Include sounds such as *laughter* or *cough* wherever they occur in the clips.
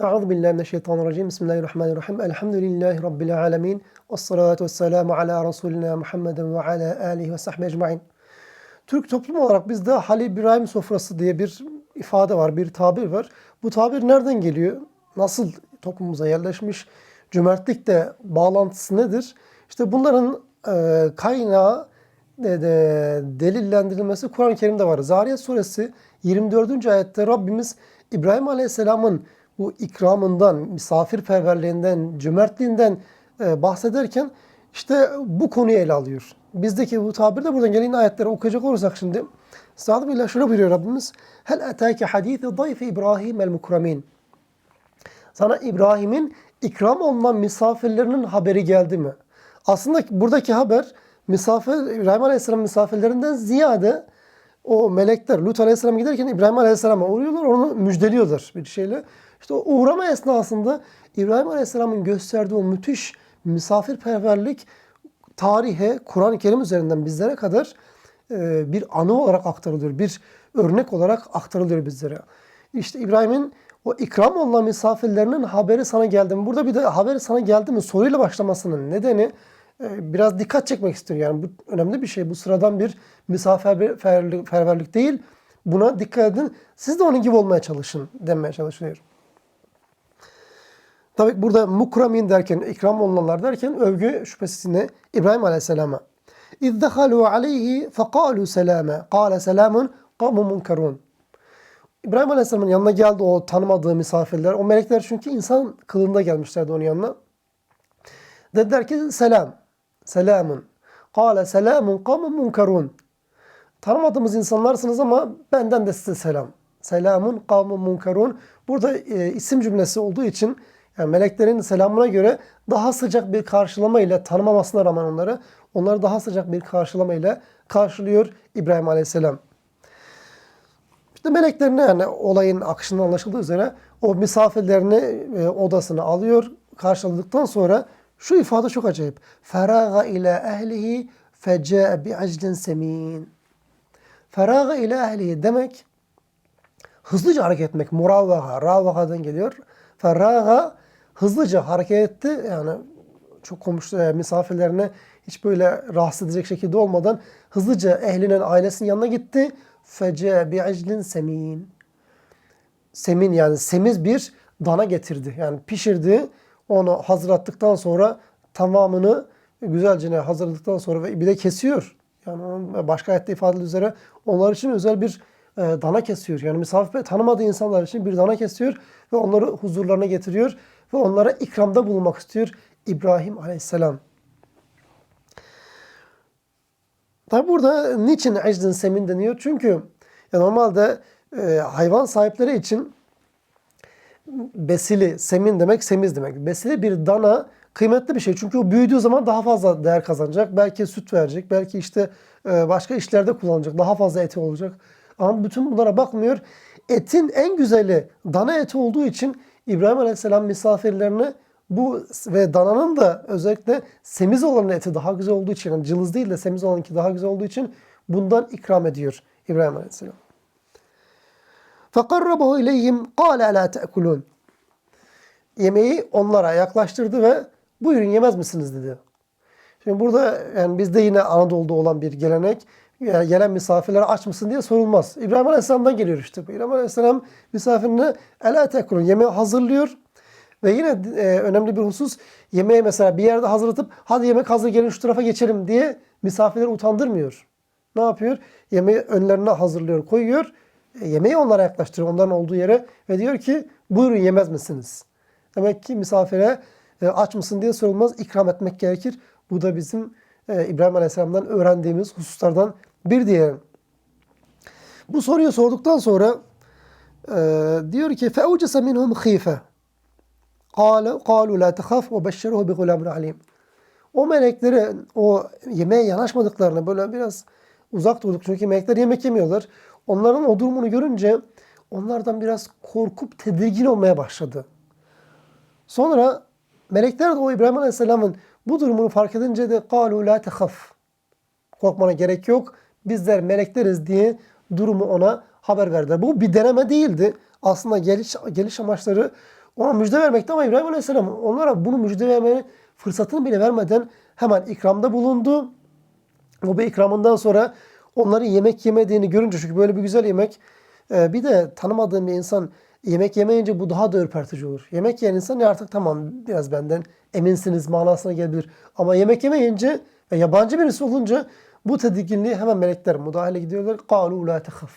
Euzu billahi mineşşeytanirracim. Bismillahirrahmanirrahim. Elhamdülillahi rabbil alamin. Ves salatu vesselamu ala rasulina Muhammedin ve ala alihi ve sahbihi ecmaîn. Türk toplumu olarak bizde Halil İbrahim sofrası diye bir ifade var, bir tabir var. Bu tabir nereden geliyor? Nasıl toplumumuza yerleşmiş? Cömertlikle bağlantısı nedir? İşte bunların e, kaynağı de, de, delillendirilmesi Kur'an-ı Kerim'de var. Zariyat suresi 24. ayette Rabbimiz İbrahim Aleyhisselam'ın bu ikramından, misafirperverliğinden, cömertliğinden e, bahsederken işte bu konuyu ele alıyor. Bizdeki bu tabir de buradan gelen ayetleri okuyacak olursak şimdi. Estağfirullah billah şöyle buyuruyor Rabbimiz. Hel etâke hadîthi dayfi İbrahim el mukramin. Sana İbrahim'in ikram olunan misafirlerinin haberi geldi mi? Aslında buradaki haber misafir İbrahim Aleyhisselam misafirlerinden ziyade o melekler Lut Aleyhisselam giderken İbrahim Aleyhisselam'a uğruyorlar, onu müjdeliyorlar bir şeyle. İşte o uğrama esnasında İbrahim Aleyhisselam'ın gösterdiği o müthiş misafirperverlik tarihe, Kur'an-ı Kerim üzerinden bizlere kadar e, bir anı olarak aktarılıyor. Bir örnek olarak aktarılıyor bizlere. İşte İbrahim'in o ikram olunan misafirlerinin haberi sana geldi mi? Burada bir de haberi sana geldi mi soruyla başlamasının nedeni e, biraz dikkat çekmek istiyor. Yani bu önemli bir şey. Bu sıradan bir misafirperverlik değil. Buna dikkat edin. Siz de onun gibi olmaya çalışın denmeye çalışıyor. Tabi burada mukramin derken, ikram olunanlar derken övgü şüphesiz yine İbrahim Aleyhisselam'a. اِذْ دَخَلُوا عَلَيْهِ فَقَالُوا سَلَامًا قَالَ سَلَامٌ قَوْمٌ مُنْكَرُونَ İbrahim Aleyhisselam'ın yanına geldi o tanımadığı misafirler. O melekler çünkü insan kılığında gelmişlerdi onun yanına. Dediler ki selam. Selamun. Kale selamun kavmun munkarun. Tanımadığımız insanlarsınız ama benden de size selam. Selamun kavmun munkarun. Burada e, isim cümlesi olduğu için yani meleklerin selamına göre daha sıcak bir karşılama ile tanımamasına rağmen onları onları daha sıcak bir karşılama ile karşılıyor İbrahim Aleyhisselam. İşte meleklerin yani olayın akışından anlaşıldığı üzere o misafirlerini e, odasına alıyor. Karşıladıktan sonra şu ifade çok acayip. Feraga ile ehlihi feca'e bi'aclin semin. Feraga ile ehlihi demek hızlıca hareket etmek. Muravvaga, ravvagadan geliyor. Feraga hızlıca hareket etti. Yani çok komşu e, misafirlerine hiç böyle rahatsız edecek şekilde olmadan hızlıca ehlinin ailesinin yanına gitti. Fece bi'iclin semin. Semin yani semiz bir dana getirdi. Yani pişirdi. Onu hazırlattıktan sonra tamamını güzelce hazırladıktan sonra ve bir de kesiyor. Yani başka ayette ifade üzere onlar için özel bir e, dana kesiyor. Yani misafir tanımadığı insanlar için bir dana kesiyor ve onları huzurlarına getiriyor ve onlara ikramda bulunmak istiyor İbrahim Aleyhisselam. Tabi burada niçin ecdin semin deniyor? Çünkü ya normalde e, hayvan sahipleri için besili, semin demek, semiz demek. Besili bir dana kıymetli bir şey. Çünkü o büyüdüğü zaman daha fazla değer kazanacak. Belki süt verecek, belki işte e, başka işlerde kullanacak. Daha fazla eti olacak. Ama bütün bunlara bakmıyor. Etin en güzeli dana eti olduğu için İbrahim Aleyhisselam misafirlerine bu ve dananın da özellikle semiz olan eti daha güzel olduğu için, yani cılız değil de semiz olanınki daha güzel olduğu için bundan ikram ediyor İbrahim Aleyhisselam. فَقَرَّبَهُ اِلَيْهِمْ قَالَ اَلَا تَأْكُلُونَ Yemeği onlara yaklaştırdı ve buyurun yemez misiniz dedi. Şimdi burada yani bizde yine Anadolu'da olan bir gelenek gelen misafirlere aç mısın diye sorulmaz. İbrahim Aleyhisselam'dan geliyor işte bu. İbrahim Aleyhisselam misafirine ela tekurun yemeği hazırlıyor. Ve yine e, önemli bir husus yemeği mesela bir yerde hazırlatıp hadi yemek hazır gelin şu tarafa geçelim diye misafirleri utandırmıyor. Ne yapıyor? Yemeği önlerine hazırlıyor, koyuyor. E, yemeği onlara yaklaştırıyor onların olduğu yere ve diyor ki buyurun yemez misiniz? Demek ki misafire e, aç mısın diye sorulmaz. ikram etmek gerekir. Bu da bizim e, İbrahim Aleyhisselam'dan öğrendiğimiz hususlardan bir diyelim. Bu soruyu sorduktan sonra e, diyor ki فَاَوْجَسَ مِنْهُمْ خِيفَ قَالُوا قَالُوا لَا تَخَفْ وَبَشَّرُهُ بِغُلَامٍ alim. O melekleri o yemeğe yanaşmadıklarını böyle biraz uzak durduk. Çünkü melekler yemek yemiyorlar. Onların o durumunu görünce onlardan biraz korkup tedirgin olmaya başladı. Sonra melekler de o İbrahim Aleyhisselam'ın bu durumunu fark edince de قَالُوا لَا تَخَفْ Korkmana gerek yok. Bizler melekleriz diye durumu ona haber verdiler. Bu bir deneme değildi. Aslında geliş, geliş amaçları ona müjde vermekte ama İbrahim Aleyhisselam onlara bunu müjde vermenin fırsatını bile vermeden hemen ikramda bulundu. O bir ikramından sonra onların yemek yemediğini görünce çünkü böyle bir güzel yemek e, bir de tanımadığım bir insan yemek yemeyince bu daha da ürpertici olur. Yemek yiyen insan ya artık tamam biraz benden eminsiniz manasına gelebilir. Ama yemek yemeyince ve yabancı birisi olunca bu tedirginliği hemen melekler müdahale gidiyorlar. قَالُوا لَا تَخَفْ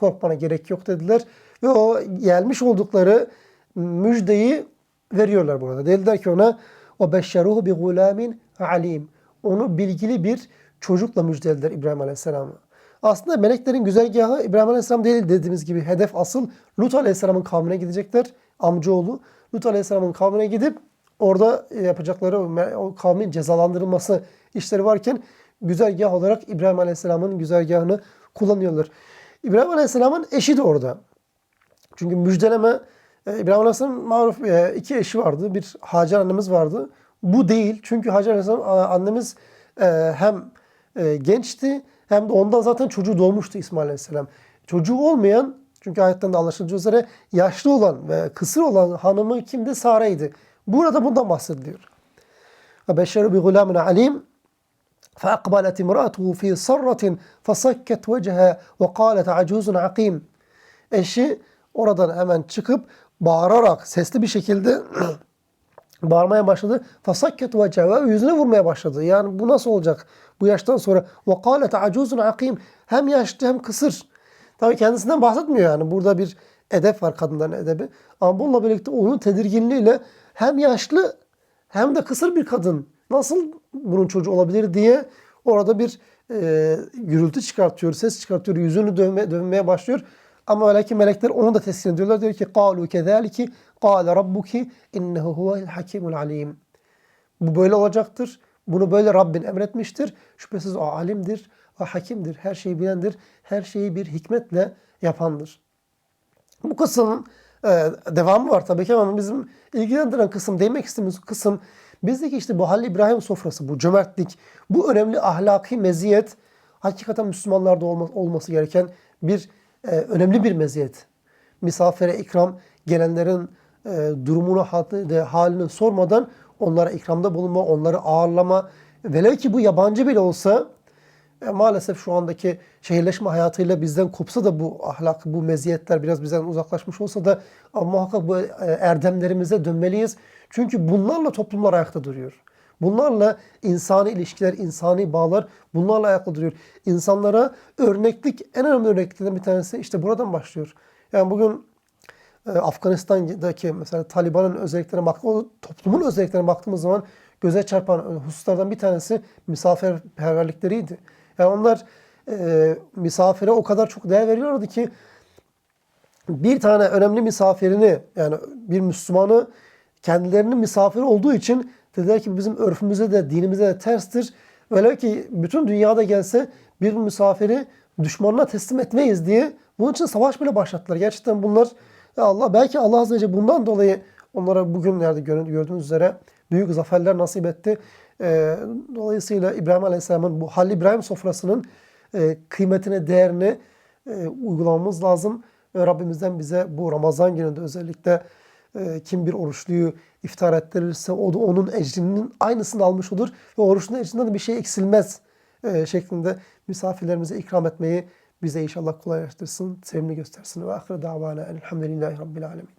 Korkmana gerek yok dediler. Ve o gelmiş oldukları müjdeyi veriyorlar burada. Dediler ki ona وَبَشَّرُهُ بِغُلَامٍ alim. Onu bilgili bir çocukla müjdelediler İbrahim Aleyhisselam'a. Aslında meleklerin güzergahı İbrahim Aleyhisselam değil dediğimiz gibi hedef asıl Lut Aleyhisselam'ın kavmine gidecekler. Amcaoğlu Lut Aleyhisselam'ın kavmine gidip orada yapacakları o kavmin cezalandırılması işleri varken güzergah olarak İbrahim Aleyhisselam'ın güzergahını kullanıyorlar. İbrahim Aleyhisselam'ın eşi de orada. Çünkü müjdeleme e, İbrahim Aleyhisselam'ın maruf e, iki eşi vardı. Bir Hacer annemiz vardı. Bu değil. Çünkü Hacer Aleyhisselam annemiz e, hem e, gençti hem de ondan zaten çocuğu doğmuştu İsmail Aleyhisselam. Çocuğu olmayan çünkü ayetten de anlaşılacağı üzere yaşlı olan ve kısır olan hanımı kimdi? Sare'ydi. Burada bundan bahsediliyor. Ve beşşeru bi gulamin alim فأقبلت امرأته في صرة فصكت وجهها وقالت عجوز عقيم Eşi oradan hemen çıkıp bağırarak sesli bir şekilde *clears throat* bağırmaya başladı. Fasakket ve yüzüne vurmaya başladı. Yani bu nasıl olacak bu yaştan sonra? Ve kâlet acuzun akim. Hem yaşlı hem kısır. Tabii kendisinden bahsetmiyor yani. Burada bir edep var kadınların edebi. Ama bununla birlikte onun tedirginliğiyle hem yaşlı hem de kısır bir kadın nasıl bunun çocuğu olabilir diye orada bir e, gürültü çıkartıyor, ses çıkartıyor, yüzünü dövme, dövmeye başlıyor. Ama öyle ki melekler onu da teslim ediyorlar. Diyor ki قَالُوا كَذَٰلِكِ قَالَ رَبُّكِ اِنَّهُ هُوَ الْحَكِيمُ الْعَلِيمُ Bu böyle olacaktır. Bunu böyle Rabbin emretmiştir. Şüphesiz o alimdir, o hakimdir, her şeyi bilendir, her şeyi bir hikmetle yapandır. Bu kısmın e, devamı var tabii ki ama bizim ilgilendiren kısım, değinmek istediğimiz kısım bizdeki işte bu Halil İbrahim sofrası, bu cömertlik, bu önemli ahlaki meziyet hakikaten Müslümanlarda olma, olması gereken bir e, önemli bir meziyet. Misafire ikram, gelenlerin e, durumunu, halini sormadan onlara ikramda bulunma, onları ağırlama. Velev ki bu yabancı bile olsa e, maalesef şu andaki şehirleşme hayatıyla bizden kopsa da bu ahlak, bu meziyetler biraz bizden uzaklaşmış olsa da ama muhakkak bu e, erdemlerimize dönmeliyiz. Çünkü bunlarla toplumlar ayakta duruyor. Bunlarla insani ilişkiler, insani bağlar bunlarla ayakta duruyor. İnsanlara örneklik, en önemli örnekliklerden bir tanesi işte buradan başlıyor. Yani bugün e, Afganistan'daki mesela Taliban'ın özelliklerine bak, o toplumun özelliklerine baktığımız zaman göze çarpan hususlardan bir tanesi misafirperverlikleriydi. Yani onlar e, misafire o kadar çok değer veriyorlardı ki bir tane önemli misafirini yani bir Müslümanı kendilerinin misafiri olduğu için dediler ki bizim örfümüze de dinimize de terstir. Öyle ki bütün dünyada gelse bir misafiri düşmanına teslim etmeyiz diye bunun için savaş bile başlattılar. Gerçekten bunlar Allah belki Allah Azze ve Celle bundan dolayı onlara bugünlerde gördüğünüz üzere büyük zaferler nasip etti. Dolayısıyla İbrahim Aleyhisselam'ın bu Halil İbrahim sofrasının kıymetine, değerini uygulamamız lazım. Rabbimizden bize bu Ramazan gününde özellikle e, kim bir oruçluyu iftar ettirirse o da onun ecrinin aynısını almış olur. Ve oruçluğun ecrinden de bir şey eksilmez e, şeklinde misafirlerimize ikram etmeyi bize inşallah kolaylaştırsın, sevimli göstersin. Ve ahire davana elhamdülillahi rabbil alemin.